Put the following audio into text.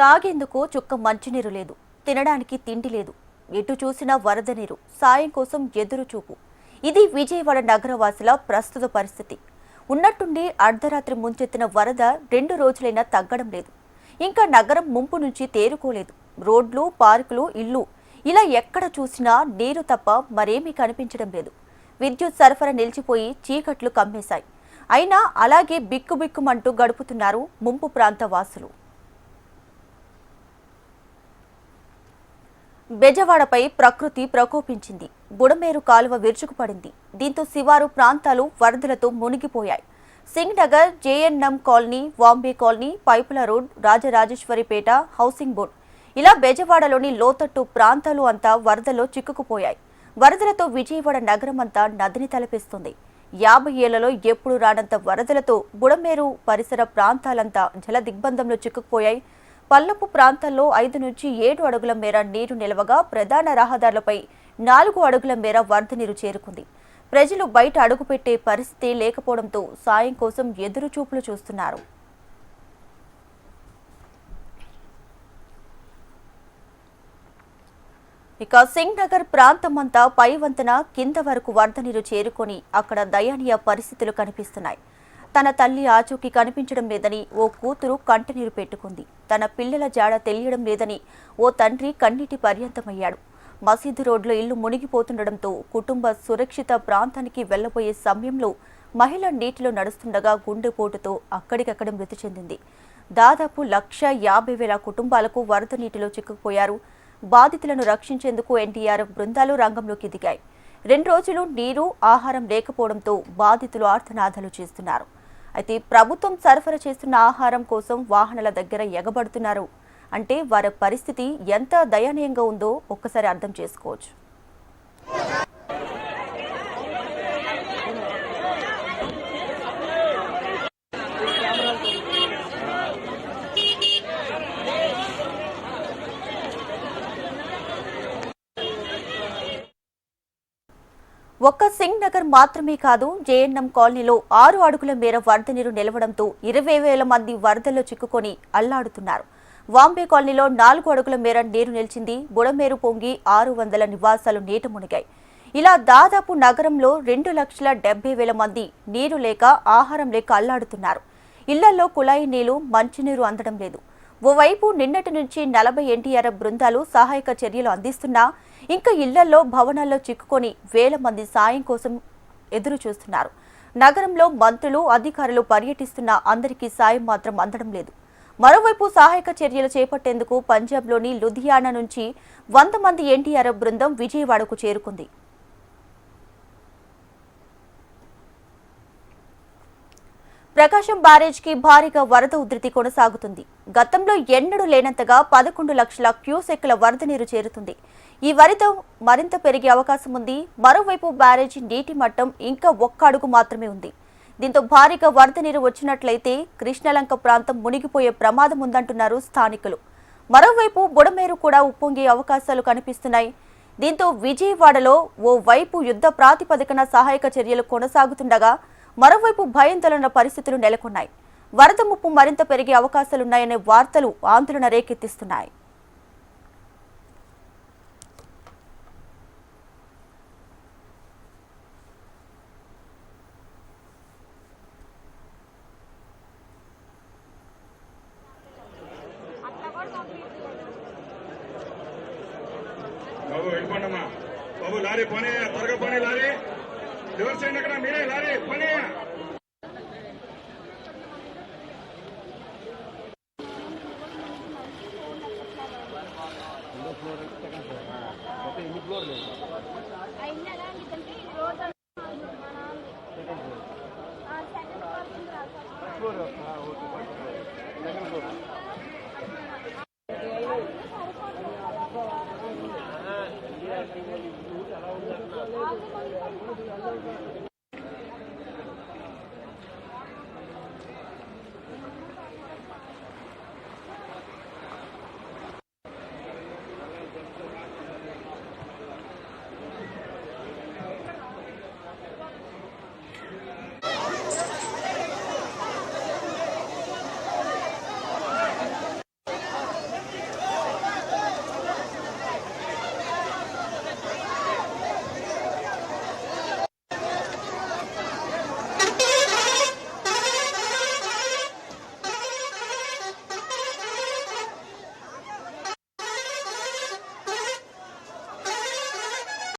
తాగేందుకు చుక్క మంచినీరు లేదు తినడానికి తిండి లేదు. ఎటు చూసినా వరద నీరు సాయం కోసం ఎదురు చూపు. ఇది విజయవాడ నగరవాసుల ప్రస్తుత పరిస్థితి. ఉన్నట్టుండి అర్ధరాత్రి ముంచెత్తిన వరద రెండు రోజులైనా తగ్గడం లేదు. ఇంకా నగరం ముంపు నుంచి తేరుకోలేదు. రోడ్లు పార్కులు ఇల్లు ఇలా ఎక్కడ చూసినా నీరు తప్ప మరేమీ కనిపించడం లేదు. విద్యుత్ సరఫరా నిలిచిపోయి చీకట్లు కమ్మేశాయి. అయినా అలాగే బిక్కుబిక్కుమంటూ గడుపుతున్నారు ముంపు ప్రాంత వాసులు బెజవాడపై ప్రకృతి ప్రకోపించింది. బుడమేరు కాలువ విరుచుకుపడింది. దీంతో శివారు ప్రాంతాలు వరదలతో మునిగిపోయాయి. Singh Nagar JNM colony Vambay colony పైపుల రోడ్ రాజరాజేశ్వరిపేట హౌసింగ్ బోర్డ్. ఇలా బెజవాడలోని లోతట్టు ప్రాంతాలు అంతా వరదలో చిక్కుకుపోయాయి. వరదలతో విజయవాడ నగరం అంతా నదిని తలపిస్తుంది. యాభై ఏళ్ళలో ఎప్పుడు రానంత వరదలతో బుడమేరు పరిసర ప్రాంతాలంతా జల దిగ్బంధంలో చిక్కుకుపోయాయి. పల్లపు ప్రాంతాల్లో ఐదు నుంచి ఏడు అడుగుల మేర నీరు నిలవగా ప్రధాన రహదారులపై నాలుగు అడుగుల మేర వరద నీరు చేరుకుంది. ప్రజలు బయట అడుగుపెట్టే పరిస్థితి లేకపోవడంతో సాయం కోసం ఎదురు చూపులు చూస్తున్నారు. ఇక సింగ్ నగర్ ప్రాంతమంతా పై వంతెన కింద వరకు వరద నీరు చేరుకొని అక్కడ దయనీయ పరిస్థితులు కనిపిస్తున్నాయి. తన తల్లి ఆచూకీ కనిపించడం లేదని ఓ కూతురు కంటనీరు పెట్టుకుంది. తన పిల్లల జాడ తెలియడం లేదని ఓ తండ్రి కన్నీటి పర్యంతమయ్యాడు. మసీదు రోడ్లో ఇల్లు మునిగిపోతుండడంతో కుటుంబ సురక్షిత ప్రాంతానికి వెళ్ళబోయే సమయంలో మహిళ నీటిలో నడుస్తుండగా గుండెపోటుతో అక్కడికక్కడ మృతి చెందింది. దాదాపు లక్ష యాభై వేల కుటుంబాలకు వరద నీటిలో చిక్కుకుపోయారు. బాధితులను రక్షించేందుకు ఎన్టీఆర్ఎఫ్ బృందాలు రంగంలోకి దిగాయి. రెండు రోజులు నీరు ఆహారం లేకపోవడంతో బాధితులు ఆర్తనాదాలు చేస్తున్నారు. అయితే ప్రభుత్వం సరఫరా చేస్తున్న ఆహారం కోసం వాహనాల దగ్గర ఎగబడుతున్నారు. అంటే వారి పరిస్థితి ఎంత దయనీయంగా ఉందో ఒక్కసారి అర్థం చేసుకోవచ్చు. ఒక్క సింగ్ నగర్ మాత్రమే కాదు జేఎన్ఎం కాలనీలో ఆరు అడుగుల మేర వరద నీరు నిలవడంతో ఇరవై వేల మంది వరదల్లో చిక్కుకొని అల్లాడుతున్నారు. వాంబే కాలనీలో నాలుగు అడుగుల మేర నీరు నిలిచింది. బుడమేరు పొంగి ఆరు వందల నివాసాలు నీట మునిగాయి. ఇలా దాదాపు నగరంలో రెండు లక్షల డెబ్బై వేల మంది నీరు లేక ఆహారం లేక అల్లాడుతున్నారు. ఇళ్ళలో కుళాయి నీళ్ళు మంచినీరు అందడం లేదు. ఓవైపు నిన్నటి నుంచి నలభై ఎన్టీఆర్ఎఫ్ బృందాలు సహాయక చర్యలు అందిస్తున్నా ఇంకా ఇళ్ళలో భవనాల్లో చిక్కుకొని వేల మంది సాయం కోసం ఎదురు చూస్తున్నారు. నగరంలో మంత్రులు అధికారులు పర్యటిస్తున్న అందరికీ సాయం మాత్రం అందడం లేదు. మరోవైపు సహాయక చర్యలు చేపట్టేందుకు పంజాబ్లోని లుధియానా నుంచి వంద మంది ఎన్టీఆర్ఎఫ్ బృందం విజయవాడకు చేరుకుంది. ప్రకాశం బ్యారేజ్కి భారీగా వరద ఉధృతి కొనసాగుతుంది. గతంలో ఎన్నడూ లేనంతగా పదకొండు లక్షల క్యూసెక్ల వరద నీరు చేరుతుంది. ఈ వరితో మరింత పెరిగే అవకాశం ఉంది. మరోవైపు బ్యారేజీ నీటి మట్టం ఇంకా ఒక్క అడుగు మాత్రమే ఉంది. దీంతో భారీగా వరద నీరు వచ్చినట్లయితే కృష్ణలంక ప్రాంతం మునిగిపోయే ప్రమాదం ఉందంటున్నారు స్థానికులు. మరోవైపు బుడమేరు కూడా ఉప్పొంగే అవకాశాలు కనిపిస్తున్నాయి. దీంతో విజయవాడలో ఓ వైపు యుద్ధ ప్రాతిపదికన సహాయక చర్యలు కొనసాగుతుండగా మరోవైపు భయంతోలన పరిస్థితులు నెలకొన్నాయి. వరద ముప్పు మరింత పెరిగే అవకాశాలున్నాయనే వార్తలు ఆందోళన రేకెత్తిస్తున్నాయి. బాబు వెళ్ళిపోండమ్మా. బాబు లారీ పని త్వరగా పని లారీ. రివర్స్ చేయండి అక్కడ మీరే లారీ పని అయినా ఎందుకంటే రోడ్ సెకండ్ ఫ్లోర్